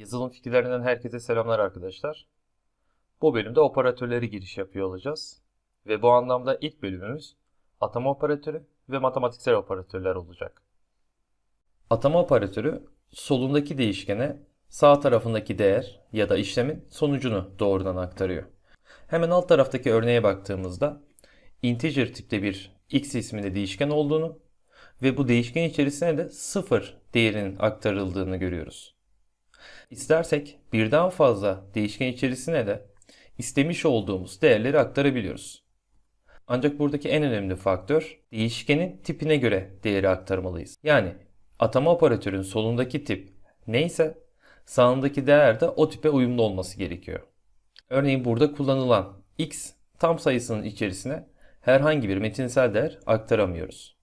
Yazılım fikirlerinden herkese selamlar arkadaşlar. Bu bölümde operatörleri giriş yapıyor olacağız. Ve bu anlamda ilk bölümümüz atama operatörü ve matematiksel operatörler olacak. Atama operatörü solundaki değişkene sağ tarafındaki değer ya da işlemin sonucunu doğrudan aktarıyor. Hemen alt taraftaki örneğe baktığımızda integer tipte bir x isminde değişken olduğunu ve bu değişken içerisine de 0 değerinin aktarıldığını görüyoruz. İstersek birden fazla değişken içerisine de istemiş olduğumuz değerleri aktarabiliyoruz. Ancak buradaki en önemli faktör değişkenin tipine göre değeri aktarmalıyız. Yani atama operatörün solundaki tip neyse sağındaki değer de o tipe uyumlu olması gerekiyor. Örneğin burada kullanılan x tam sayısının içerisine herhangi bir metinsel değer aktaramıyoruz.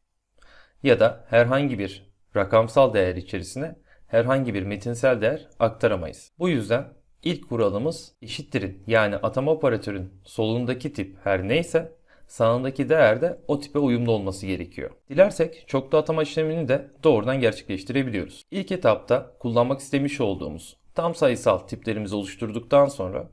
Ya da herhangi bir rakamsal değer içerisine herhangi bir metinsel değer aktaramayız. Bu yüzden ilk kuralımız eşittirin yani atama operatörün solundaki tip her neyse sağındaki değer de o tipe uyumlu olması gerekiyor. Dilersek çoklu atama işlemini de doğrudan gerçekleştirebiliyoruz. İlk etapta kullanmak istemiş olduğumuz tam sayısal tiplerimizi oluşturduktan sonra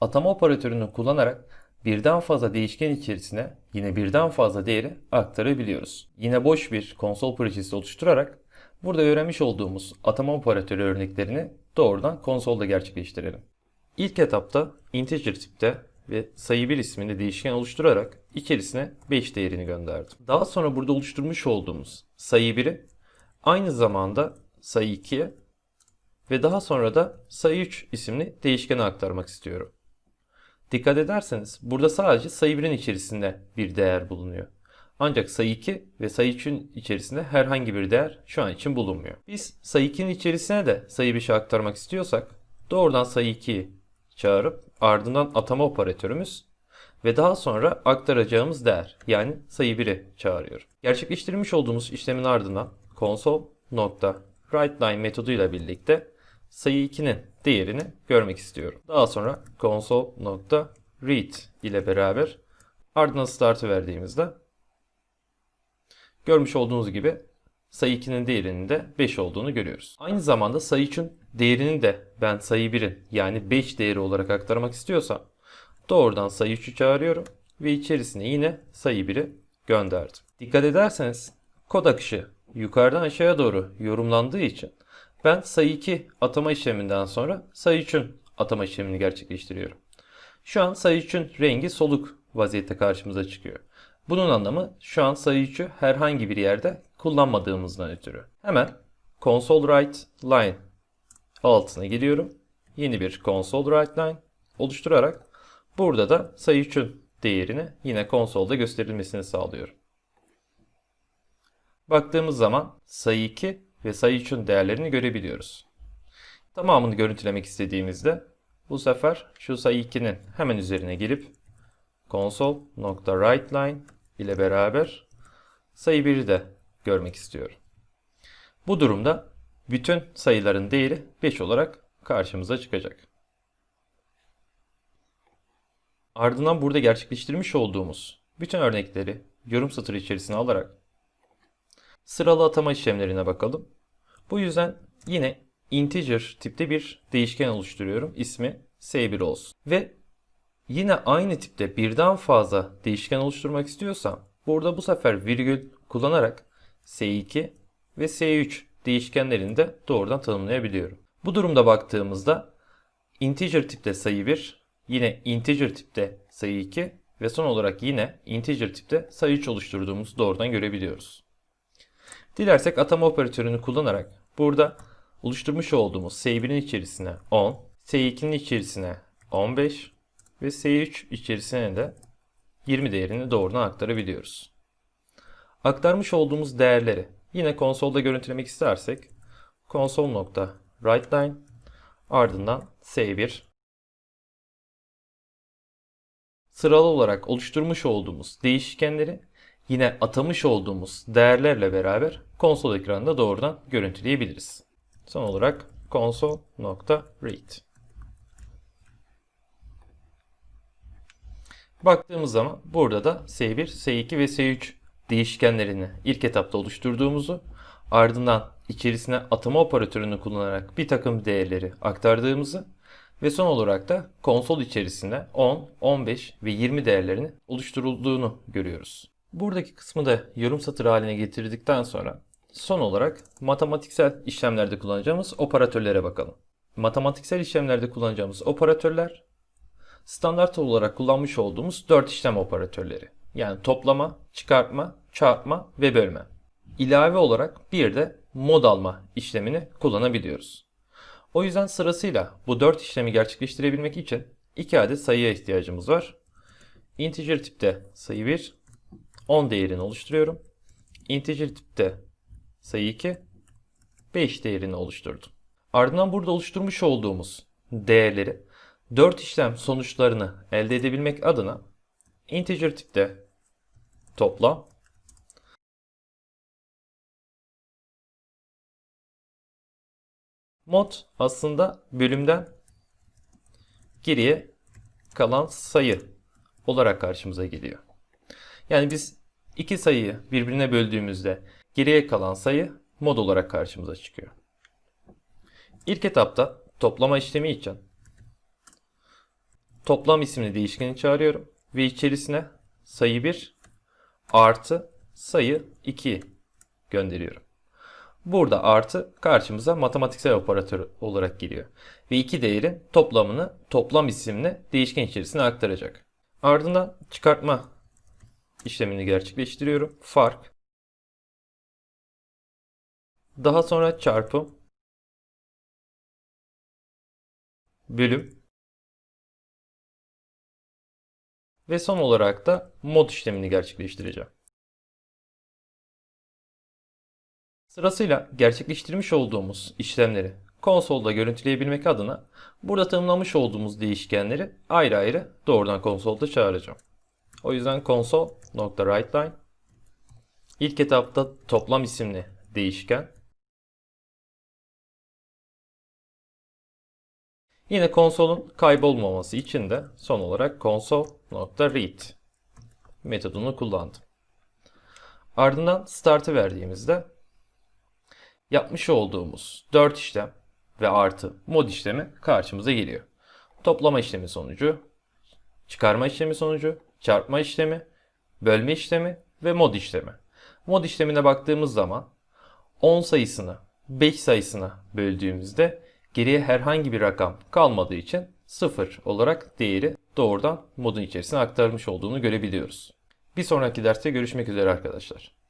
atama operatörünü kullanarak birden fazla değişken içerisine yine birden fazla değeri aktarabiliyoruz. Yine boş bir konsol projesi oluşturarak burada öğrenmiş olduğumuz atama operatörü örneklerini doğrudan konsolda gerçekleştirelim. İlk etapta integer tipte ve sayı 1 isminde değişken oluşturarak içerisine 5 değerini gönderdim. Daha sonra burada oluşturmuş olduğumuz sayı 1'i aynı zamanda sayı 2'ye ve daha sonra da sayı 3 isimli değişkene aktarmak istiyorum. Dikkat ederseniz burada sadece sayı 1'in içerisinde bir değer bulunuyor. Ancak sayı 2 ve sayı 3'ün içerisinde herhangi bir değer şu an için bulunmuyor. Biz sayı 2'nin içerisine de sayı 5'i aktarmak istiyorsak doğrudan sayı 2'yi çağırıp ardından atama operatörümüz ve daha sonra aktaracağımız değer yani sayı 1'i çağırıyor. Gerçekleştirmiş olduğumuz işlemin ardından console.writeLine metoduyla birlikte sayı 2'nin değerini görmek istiyorum. Daha sonra console.read ile beraber ardından start'ı verdiğimizde görmüş olduğunuz gibi sayı 2'nin değerinin de 5 olduğunu görüyoruz. Aynı zamanda sayı 3'ün değerini de ben sayı 1'in yani 5 değeri olarak aktarmak istiyorsam doğrudan sayı 3'ü çağırıyorum ve içerisine yine sayı 1'i gönderdim. Dikkat ederseniz kod akışı yukarıdan aşağıya doğru yorumlandığı için ben sayı 2 atama işleminden sonra sayı 3'ün atama işlemini gerçekleştiriyorum. Şu an sayı 3'ün rengi soluk vaziyette karşımıza çıkıyor. Bunun anlamı şu an sayı 3'ü herhangi bir yerde kullanmadığımızdan ötürü. Hemen console write line altına giriyorum. Yeni bir console write line oluşturarak burada da sayı 3'ün değerini yine konsolda gösterilmesini sağlıyorum. Baktığımız zaman sayı 2 ve sayı 3'ün değerlerini görebiliyoruz. Tamamını görüntülemek istediğimizde bu sefer şu sayı 2'nin hemen üzerine gelip console.writeLine ile beraber sayı 1'i de görmek istiyorum. Bu durumda bütün sayıların değeri 5 olarak karşımıza çıkacak. Ardından burada gerçekleştirmiş olduğumuz bütün örnekleri yorum satırı içerisine alarak sıralı atama işlemlerine bakalım. Bu yüzden yine integer tipte bir değişken oluşturuyorum. İsmi S1 olsun. Ve yine aynı tipte birden fazla değişken oluşturmak istiyorsam burada bu sefer virgül kullanarak S2 ve S3 değişkenlerini de doğrudan tanımlayabiliyorum. Bu durumda baktığımızda integer tipte sayı 1, yine integer tipte sayı 2 ve son olarak yine integer tipte sayı 3 oluşturduğumuzu doğrudan görebiliyoruz. Dilersek atama operatörünü kullanarak burada oluşturmuş olduğumuz S1'in içerisine 10, S2'nin içerisine 15 ve S3 içerisine de 20 değerini doğrudan aktarabiliyoruz. Aktarmış olduğumuz değerleri yine konsolda görüntülemek istersek console.writeLine ardından S1 sıralı olarak oluşturmuş olduğumuz değişkenleri yine atamış olduğumuz değerlerle beraber konsol ekranında doğrudan görüntüleyebiliriz. Son olarak console.read Baktığımız zaman burada da S1, S2 ve S3 değişkenlerini ilk etapta oluşturduğumuzu ardından içerisine atama operatörünü kullanarak bir takım değerleri aktardığımızı ve son olarak da konsol içerisinde 10, 15 ve 20 değerlerini oluşturulduğunu görüyoruz. Buradaki kısmı da yorum satır haline getirdikten sonra son olarak matematiksel işlemlerde kullanacağımız operatörlere bakalım. Matematiksel işlemlerde kullanacağımız operatörler standart olarak kullanmış olduğumuz 4 işlem operatörleri. Yani toplama, çıkartma, çarpma ve bölme. İlave olarak bir de mod alma işlemini kullanabiliyoruz. O yüzden sırasıyla bu 4 işlemi gerçekleştirebilmek için 2 adet sayıya ihtiyacımız var. Integer tipte sayı 1, 10 değerini oluşturuyorum. Integer tipte sayı 2, 5 değerini oluşturdum. Ardından burada oluşturmuş olduğumuz değerleri 4 işlem sonuçlarını elde edebilmek adına integer tipte topla mod aslında bölümden geriye kalan sayı olarak karşımıza geliyor. Yani biz iki sayıyı birbirine böldüğümüzde geriye kalan sayı mod olarak karşımıza çıkıyor. İlk etapta toplama işlemi için toplam isimli değişkeni çağırıyorum ve içerisine sayı 1 artı sayı 2 gönderiyorum. Burada artı karşımıza matematiksel operatör olarak geliyor. Ve iki değerin toplamını toplam isimli değişken içerisine aktaracak. Ardından çıkartma işlemini gerçekleştiriyorum. Fark. Daha sonra çarpım. Bölüm. Ve son olarak da mod işlemini gerçekleştireceğim. Sırasıyla gerçekleştirmiş olduğumuz işlemleri konsolda görüntüleyebilmek adına burada tanımlamış olduğumuz değişkenleri ayrı ayrı doğrudan konsolda çağıracağım. O yüzden console.writeLine ilk etapta toplam isimli değişken Yine konsolun kaybolmaması için de son olarak console.read metodunu kullandım. Ardından start'ı verdiğimizde yapmış olduğumuz 4 işlem ve artı mod işlemi karşımıza geliyor. Toplama işlemi sonucu, çıkarma işlemi sonucu, çarpma işlemi, bölme işlemi ve mod işlemi. Mod işlemine baktığımız zaman 10 sayısını 5 sayısına böldüğümüzde geriye herhangi bir rakam kalmadığı için 0 olarak değeri doğrudan modun içerisine aktarmış olduğunu görebiliyoruz. Bir sonraki derste görüşmek üzere arkadaşlar.